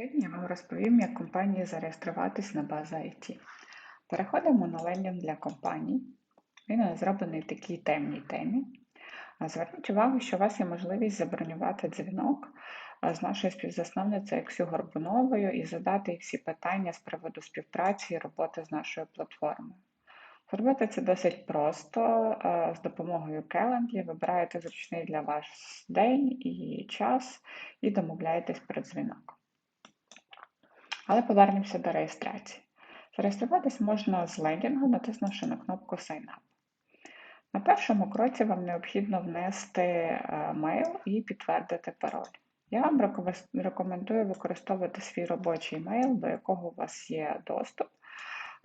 Сьогодні я вам розповім, як компанії зареєструватись на базу IT. Переходимо на лендінг для компаній. Він зроблений в такій темній темі. Зверніть увагу, що у вас є можливість забронювати дзвінок з нашою співзасновницею Ксю Горбуновою і задати всі питання з приводу співпраці і роботи з нашою платформою. Зробити це досить просто. З допомогою Calendly вибираєте зручний для вас день і час і домовляєтесь про дзвінок. Але повернемося до реєстрації. Зареєструватись можна з лендінгу, натиснувши на кнопку Sign Up. На першому кроці вам необхідно внести е, мейл і підтвердити пароль. Я вам рекомендую використовувати свій робочий мейл, до якого у вас є доступ.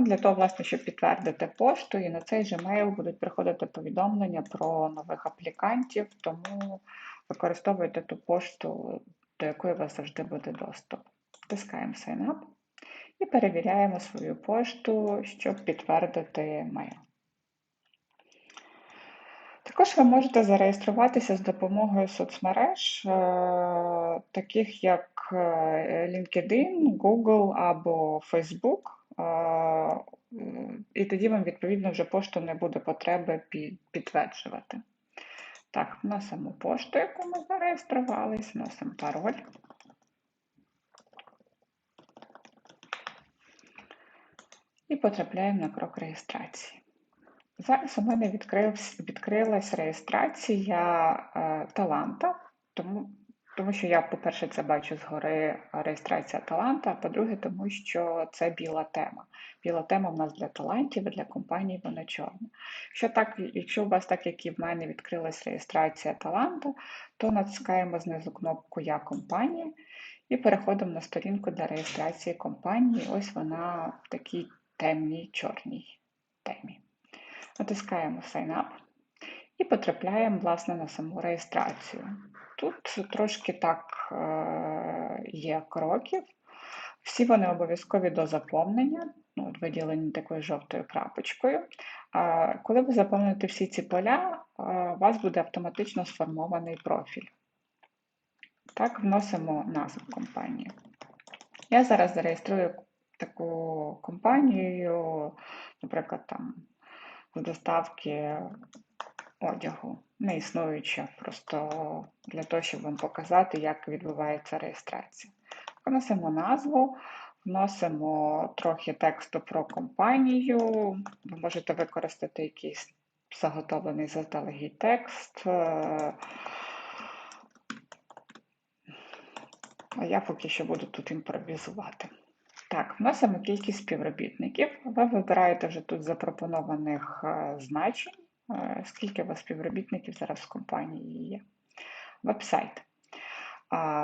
Для того, власне, щоб підтвердити пошту, і на цей же мейл будуть приходити повідомлення про нових аплікантів, тому використовуйте ту пошту, до якої у вас завжди буде доступ. Тискаємо Sign Up і перевіряємо свою пошту, щоб підтвердити мейл. Також ви можете зареєструватися з допомогою соцмереж, е, таких як е, LinkedIn, Google або Facebook. Е, і тоді вам, відповідно, вже пошту не буде потреби підтверджувати. Так, вносимо пошту, яку ми зареєструвалися, вносимо пароль. І потрапляємо на крок реєстрації. Зараз у мене відкрилась реєстрація е, таланта, тому тому що я, по-перше, це бачу згори реєстрація таланта, а по-друге, тому що це біла тема. Біла тема в нас для талантів і для компаній вона чорна. Якщо так, якщо у вас, так як і в мене, відкрилась реєстрація таланта, то натискаємо знизу кнопку Я компанія і переходимо на сторінку для реєстрації компанії. Ось вона в такій темній чорній темі. Натискаємо Sign Up і потрапляємо власне, на саму реєстрацію. Тут трошки так е, є кроків. Всі вони обов'язкові до заповнення, ну, виділені такою жовтою крапочкою. Коли ви заповните всі ці поля, у вас буде автоматично сформований профіль. Так, вносимо назву компанії. Я зараз зареєструю таку компанію, наприклад, там з доставки одягу, не існуюча, просто для того, щоб вам показати, як відбувається реєстрація. Вносимо назву, вносимо трохи тексту про компанію, ви можете використати якийсь заготовлений заздалегідь текст. А я поки що буду тут імпровізувати. Так, вносимо кількість співробітників. Ви вибираєте вже тут запропонованих е, значень, е, скільки у вас співробітників зараз в компанії є. Вебсайт.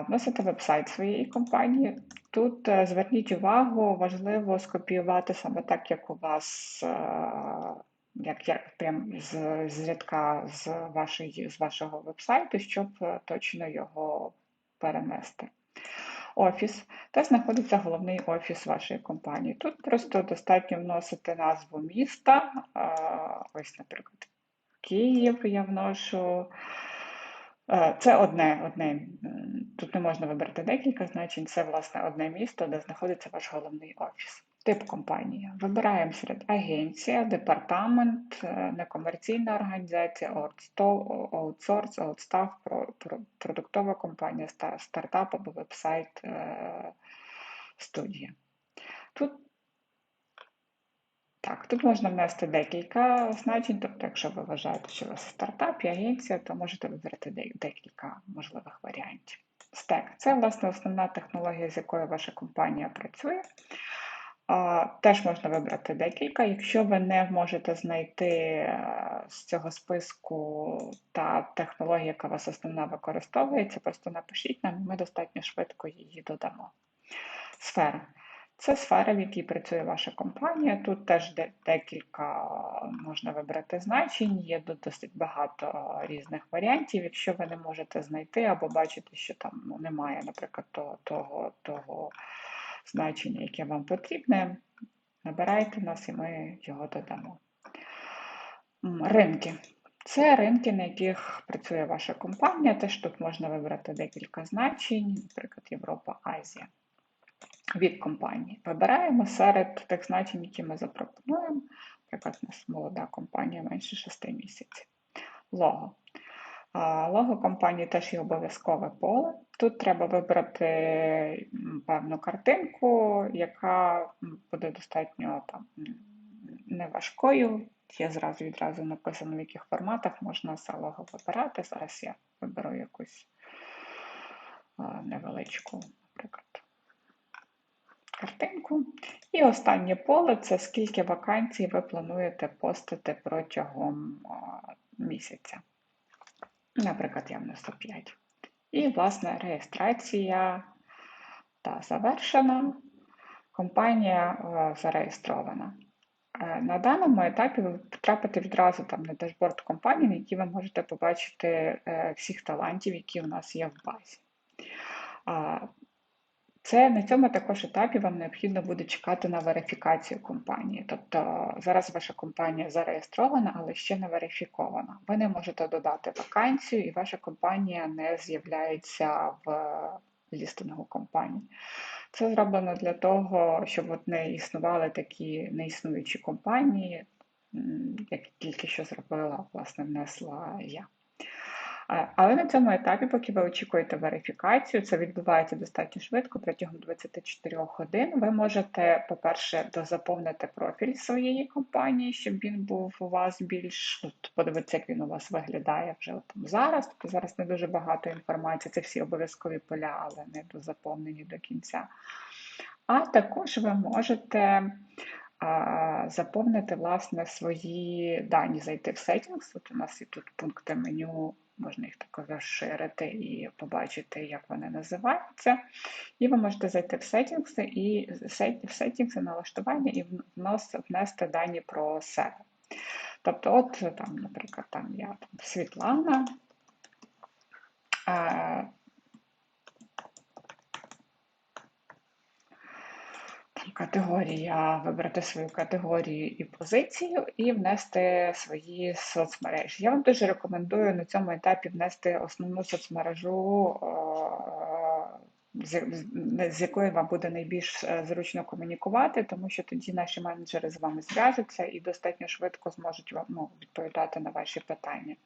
Вносите вебсайт своєї компанії. Тут е, зверніть увагу, важливо скопіювати саме так, як у вас, як, як прям з, з рядка з, вашої, з вашого вебсайту, щоб точно його перенести офіс, де знаходиться головний офіс вашої компанії. Тут просто достатньо вносити назву міста. Ось, наприклад, Київ я вношу. Це одне, одне, тут не можна вибрати декілька значень, це, власне, одне місто, де знаходиться ваш головний офіс. Тип компанії. Вибираємо серед агенція, департамент, е, некомерційна організація, аутсорс, аутстаф, продуктова компанія, стартап або веб-сайт е, студія. Тут так, тут можна внести декілька значень, тобто, якщо ви вважаєте, що у вас стартап і агенція, то можете вибрати декілька можливих варіантів. Стек це, власне, основна технологія, з якою ваша компанія працює. Теж можна вибрати декілька. Якщо ви не можете знайти е, з цього списку та технологія, яка вас основна використовується, просто напишіть нам, ми достатньо швидко її додамо. Сфера. Це сфера, в якій працює ваша компанія. Тут теж декілька можна вибрати значень, є досить багато різних варіантів. Якщо ви не можете знайти або бачите, що там ну, немає, наприклад, того, того, того значення, яке вам потрібне, набирайте нас і ми його додамо. Ринки. Це ринки, на яких працює ваша компанія. Теж тут можна вибрати декілька значень, наприклад, Європа, Азія. від компанії. Вибираємо серед тих значень, які ми запропонуємо. Наприклад, у нас молода компанія менше 6 місяців. Лого. Лого компанії теж є обов'язкове поле. Тут треба вибрати певну картинку, яка буде достатньо там, неважкою. Є зразу відразу написано, в яких форматах можна лого вибирати. Зараз я виберу якусь невеличку, наприклад, картинку. І останнє поле це скільки вакансій ви плануєте постити протягом місяця. Наприклад, я внесу 5. І, власне, реєстрація та завершена. Компанія е, зареєстрована. Е, на даному етапі ви потрапите відразу там на дашборд компанії, на якій ви можете побачити е, всіх талантів, які у нас є в базі. Це на цьому також етапі вам необхідно буде чекати на верифікацію компанії. Тобто зараз ваша компанія зареєстрована, але ще не верифікована. Ви не можете додати вакансію, і ваша компанія не з'являється в лістингу компанії. Це зроблено для того, щоб от не існували такі неіснуючі компанії, як тільки що зробила, власне, внесла я. Але на цьому етапі, поки ви очікуєте верифікацію, це відбувається достатньо швидко, протягом 24 годин. Ви можете, по-перше, дозаповнити профіль своєї компанії, щоб він був у вас більш ну, подивитися, як він у вас виглядає вже там зараз. Тобто зараз не дуже багато інформації, це всі обов'язкові поля, але не дозаповнені до кінця. А також ви можете заповнити власне свої дані, зайти в Settings. От у нас є тут пункти меню можна їх також розширити і побачити, як вони називаються. І ви можете зайти в Settings і в Settings налаштування і внести дані про себе. Тобто, от, там, наприклад, там я там, Світлана. Категорія, вибрати свою категорію і позицію, і внести свої соцмережі. Я вам дуже рекомендую на цьому етапі внести основну соцмережу, з якою вам буде найбільш е, зручно комунікувати, тому що тоді наші менеджери з вами зв'яжуться і достатньо швидко зможуть вам ну, відповідати на ваші питання.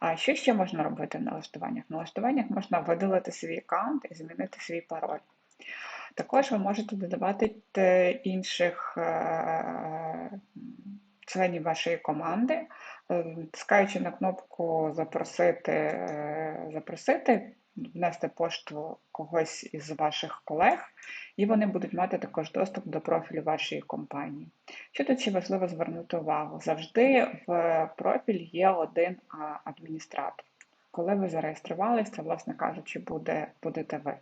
А що ще можна робити в налаштуваннях? В налаштуваннях можна видалити свій аккаунт і змінити свій пароль. Також ви можете додавати інших е, членів вашої команди, е, тискаючи на кнопку Запросити, е, запросити, внести пошту когось із ваших колег, і вони будуть мати також доступ до профілю вашої компанії. Що тут ще важливо звернути увагу? Завжди в профіль є один адміністратор. Коли ви зареєструвалися, власне кажучи, буде, будете ви.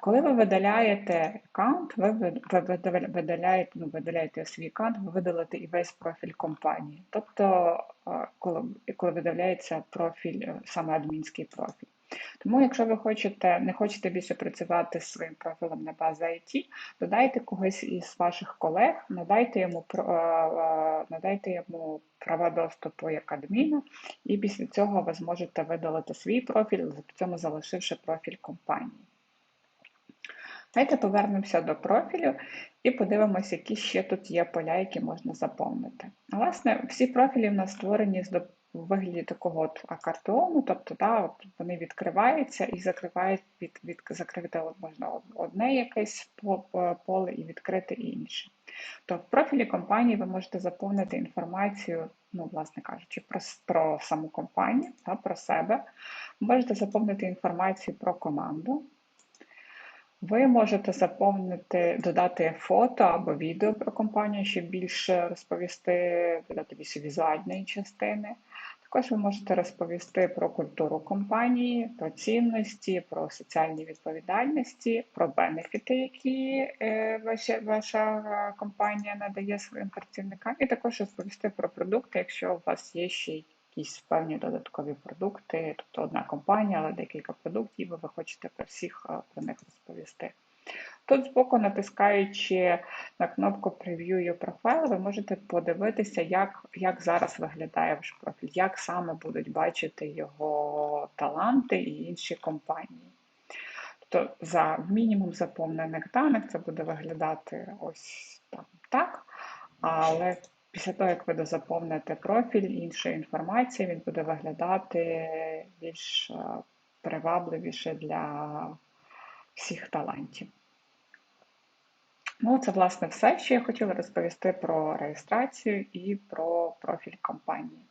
Коли ви видаляєте аккаунт, ви видаляєте ну, видаляєте свій аккаунт, ви видалите і весь профіль компанії. Тобто, коли коли видаляється профіль, е, саме адмінський профіль. Тому, якщо ви хочете, не хочете більше працювати з своїм профілем на базі IT, додайте когось із ваших колег, надайте йому е, е, надайте йому права доступу як адміна, і після цього ви зможете видалити свій профіль, в цьому залишивши профіль компанії. Давайте повернемося до профілю і подивимося, які ще тут є поля, які можна заповнити. Власне, всі профілі в нас створені в вигляді такого от акартеону, тобто да, от вони відкриваються і закривають від, від, закрити можна одне якесь поле і відкрити інше. То в профілі компанії ви можете заповнити інформацію, ну, власне кажучи, про про саму компанію, да, про себе. Можете заповнити інформацію про команду. Ви можете заповнити, додати фото або відео про компанію, щоб більше розповісти, додати візуальної частини. Також ви можете розповісти про культуру компанії, про цінності, про соціальні відповідальності, про бенефіти, які е, ваша, ваша компанія надає своїм працівникам, і також розповісти про продукти, якщо у вас є ще якісь певні додаткові продукти, тобто одна компанія, але декілька продуктів, і ви хочете про всіх про них розповісти. Тут збоку, натискаючи на кнопку Preview Your Profile, ви можете подивитися, як як зараз виглядає ваш профіль, як саме будуть бачити його таланти і інші компанії. Тобто за мінімум заповнених даних це буде виглядати ось там так. Але після того, як ви дозаповните профіль іншої інформації, він буде виглядати більш е, привабливіше для всіх талантів. Ну, це, власне, все, що я хотіла розповісти про реєстрацію і про профіль компанії.